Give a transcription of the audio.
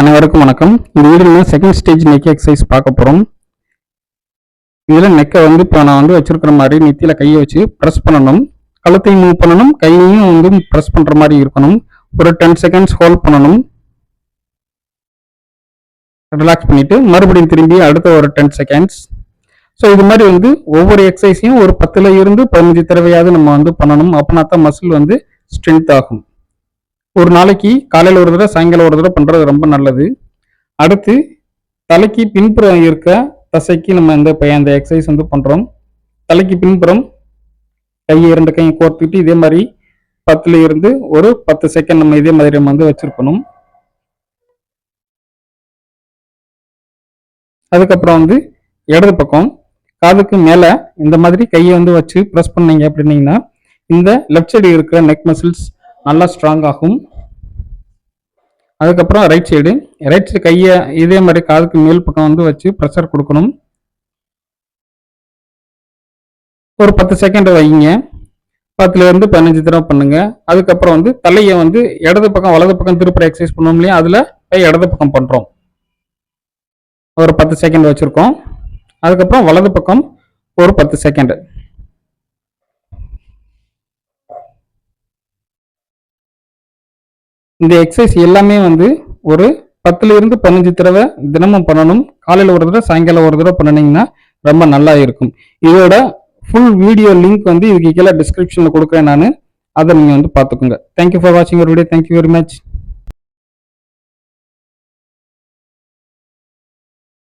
அனைவருக்கும் வணக்கம். இந்த வீடியோவில் செகண்ட் ஸ்டேஜ் நெக் எக்ஸசைஸ் பார்க்க போகிறோம் இதில் நெக்கை வந்து இப்போ நான் வந்து வச்சிருக்கிற மாதிரி நெத்தியில் கையை வச்சு ப்ரெஸ் பண்ணணும். கழுத்தையும் மூவ் பண்ணணும். கையையும் வந்து ப்ரெஸ் பண்ணுற மாதிரி இருக்கணும். ஒரு டென் செகண்ட்ஸ் ஹோல்ட் பண்ணணும். ரிலாக்ஸ் பண்ணிவிட்டு மறுபடியும் திரும்பி அடுத்த ஒரு டென் செகண்ட்ஸ் ஸோ இது மாதிரி வந்து ஒவ்வொரு எக்ஸசைஸையும் ஒரு பத்தில் இருந்து பதினஞ்சு தடவையாவது நம்ம வந்து பண்ணணும். அப்படின்னா தான் மசில் வந்து ஸ்ட்ரென்த் ஆகும். ஒரு நாளைக்கு காலையில் ஒரு தடவை சாயங்காலம் ஒரு தடவை பண்ணுறது ரொம்ப நல்லது. அடுத்து தலைக்கு பின்புறம் இருக்க தசைக்கு நம்ம இந்த அந்த எக்ஸசைஸ் வந்து பண்ணுறோம் தலைக்கு பின்புறம் கையை இரண்டு கையை கோர்த்துக்கிட்டு இதே மாதிரி பத்துல இருந்து ஒரு பத்து செகண்ட் நம்ம இதே மாதிரி நம்ம வந்து வச்சிருக்கணும். அதுக்கப்புறம் வந்து இடது பக்கம் காதுக்கு மேலே இந்த மாதிரி கையை வந்து வச்சு ப்ரெஸ் பண்ணீங்க அப்படின்னீங்கன்னா இந்த லெஃப்ட் சைடு இருக்கிற நெக் மசில்ஸ் நல்லா ஸ்ட்ராங் ஆகும். அதுக்கப்புறம் ரைட் சைடு ரைட் சைடு கையை இதே மாதிரி காதுக்கு மேல் பக்கம் வந்து வச்சு ப்ரெஷர் கொடுக்கணும். ஒரு பத்து செகண்ட் வைங்க. பத்துலேருந்து பதினஞ்சு தடவை பண்ணுங்க. அதுக்கப்புறம் வந்து தலையை வந்து இடது பக்கம் வலது பக்கம் திருப்புற எக்ஸசைஸ் பண்ணுவோம் இல்லையா? அதில் கை இடது பக்கம் பண்ணுறோம் ஒரு பத்து செகண்ட் வச்சுருக்கோம். அதுக்கப்புறம் வலது பக்கம் ஒரு பத்து செகண்டு இந்த எக்ஸசைஸ் எல்லாமே வந்து ஒரு பத்துலேருந்து பதினஞ்சு தடவை தினமும் பண்ணணும். காலையில் ஒரு தடவை சாயங்காலம் ஒரு தடவை பண்ணினீங்கன்னா ரொம்ப நல்லா இருக்கும். இதோட ஃபுல் வீடியோ லிங்க் வந்து இதுக்கு கீழே டிஸ்கிரிப்ஷனில் கொடுக்குறேன் நான். அதை நீங்கள் வந்து பார்த்துக்கோங்க. தேங்க்யூ ஃபார் வாட்சிங் ஒரு வீடியோ தேங்க்யூ வெரி மச்